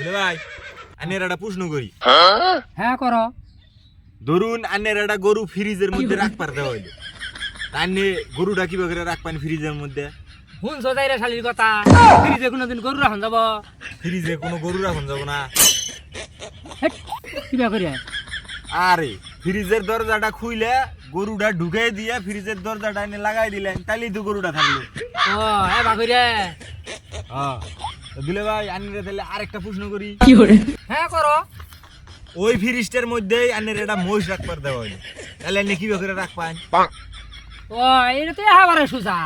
বুঝলে ভাই আনের একটা প্রশ্ন করি। হ্যাঁ করো। ধরুন আনের একটা গরু ফ্রিজের মধ্যে রাখবার দেওয়া হইল। আনে গরুটা কীভাবে করে রাখবেন ফ্রিজের মধ্যে? শুন সজাই রে শালির কথা? ফ্রিজে কোনোদিন গরু রাখন যাব? ফ্রিজে কোনো গরু রাখুন যাব না। কিবা করি? আরে ফ্রিজের দরজাটা খুইলে গরুটা ঢুকাই দিয়ে ফ্রিজের দরজাটা এনে লাগাই দিলেন তাইলেই তো গরুটা থাকল ও হ্যাঁ বাকরি হ্যাঁ। দুলে ভাই আনিরে তাহলে আরেকটা প্রশ্ন করি। হ্যাঁ করো। ওই ফিরিস্টের মধ্যেই আনির এটা মহিষ রাখবার দেওয়া হইল। তাহলে আনি কি করে রাখবেন ও এটা তো হাবারে সুজা।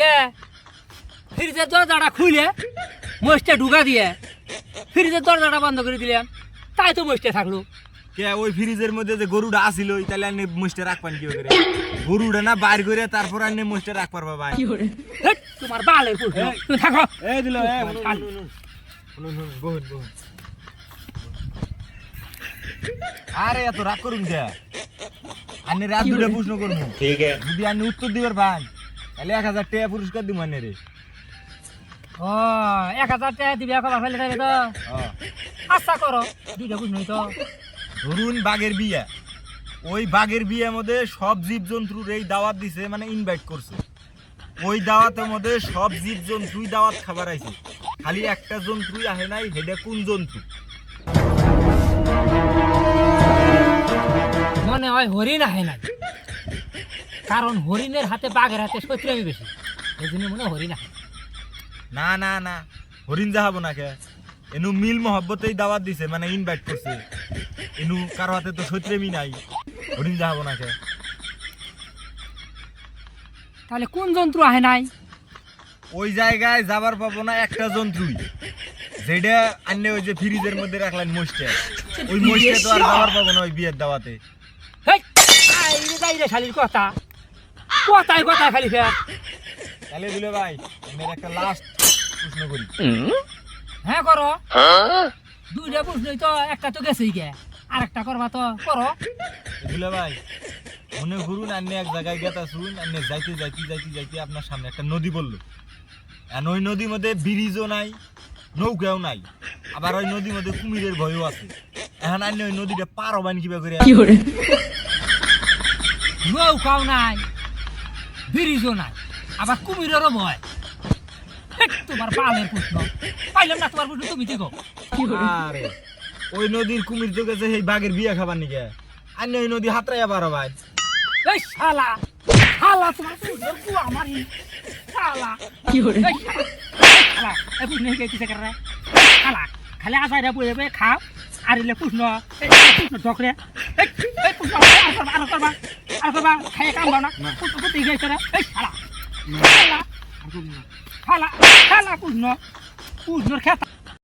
কে? ফ্রিজের দরজাটা খুলে মহিষটা ঢুকা দিয়ে ফ্রিজের দরজাটা বন্ধ করে দিলেন তাই তো মহিষটা থাকল। কে ওই ফ্রিজের মধ্যে যে গরুটা আসিল তাহলে আনে মহিষটা রাখবেন কীভাবে করে? গরুটা না বাইর করে তারপর আনে মহিষটা রাখবার বাবা। হেট, তোমার বালের তুমি থাকো। এই দিল আরে এত রাগ করুন কে? আনে রাত দুটা প্রশ্ন করুন। ঠিক আছে। যদি আনে উত্তর দিবার পান তাহলে এক হাজার টাকা পুরস্কার দিব আনে রে ও এক হাজার টাকা দিবে কবার ফেলে দেবে তো? হ্যাঁ। আচ্ছা করো দুইটা বুঝ নই তো। ধরুন বাঘের বিয়া। ওই বাঘের বিয়ের মধ্যে সব জীব জন্তুর এই দাওয়াত দিছে মানে ইনভাইট করছে। ওই দাওয়াতের মধ্যে সব জীব জন্তুই দাওয়াত খাবার আইছে। খালি একটা জন্তুই আহে নাই হেডে কোন জন্তু? মনে হয় হরিণ আহে না কারণ হরিণের হাতে বাঘের হাতে শত্রুমি বেশি। এই জন্য মনে হরিণ আহে না না না। হরিণ যাহাবো না কে? এনু মিল মহব্বতেই দাওয়াত দিছে মানে ইনভাইট করছে। এনু কারও হাতে তো সৈত্রেমি নাই। হরিণ যাহাবো না কে তাহলে কোন যন্ত্র আহে নাই? ওই জায়গায় যাবার পাবো না একটা জন্তুই যেটা আন্নে ওই যে ফ্রিজের মধ্যে রাখলেন ওই তো আর যাবার পাবো না ওই বিয়ের দাওয়াতে। শালির কথা। কথায় কথায় খালি ফের। তাহলে দিলে ভাই আমার একটা লাস্ট প্রশ্ন করি। হ্যাঁ করো। দুইটা বুঝলই তো একটা তো গেছেই গে। আর একটা করবা তো করো। দিলে ভাই মনে করুন আপনি এক জায়গায় গেতা শুন আপনি যাইতে যাইতে যাইতে যাইতে আপনার সামনে একটা নদী বলল আর ওই নদীর মধ্যে ব্রিজও নাই নৌকাও নাই আবার ওই নদীর মধ্যে কুমিরের ভয়ও আছে। এখন আপনি ওই নদীটা পার হবেন কিবা করে নৌকাও নাই ব্রিজও নাই আবার কুমিরেরও ভয়। তোমার বালের প্রশ্ন। পাইলাম না তোমার প্রশ্ন তুমি দেখো। আরে ওই নদীর কুমির তো গেছে সেই বাঘের বিয়া খাবার নিকে আপনি ওই নদী হাতরাইয়া পার হবেন এই শালা শালা তোমার শালা শালা কিসে করে শালা খালি আর এলে প্রশ্ন এই ঢকরে এই এই প্রশ্ন আর করবা আর করবা আর করবা খাইয়ে কাম না। প্রশ্ন করতে গেছে রে এই শালা শালা শালা শালা প্রশ্ন প্রশ্নের খেতা।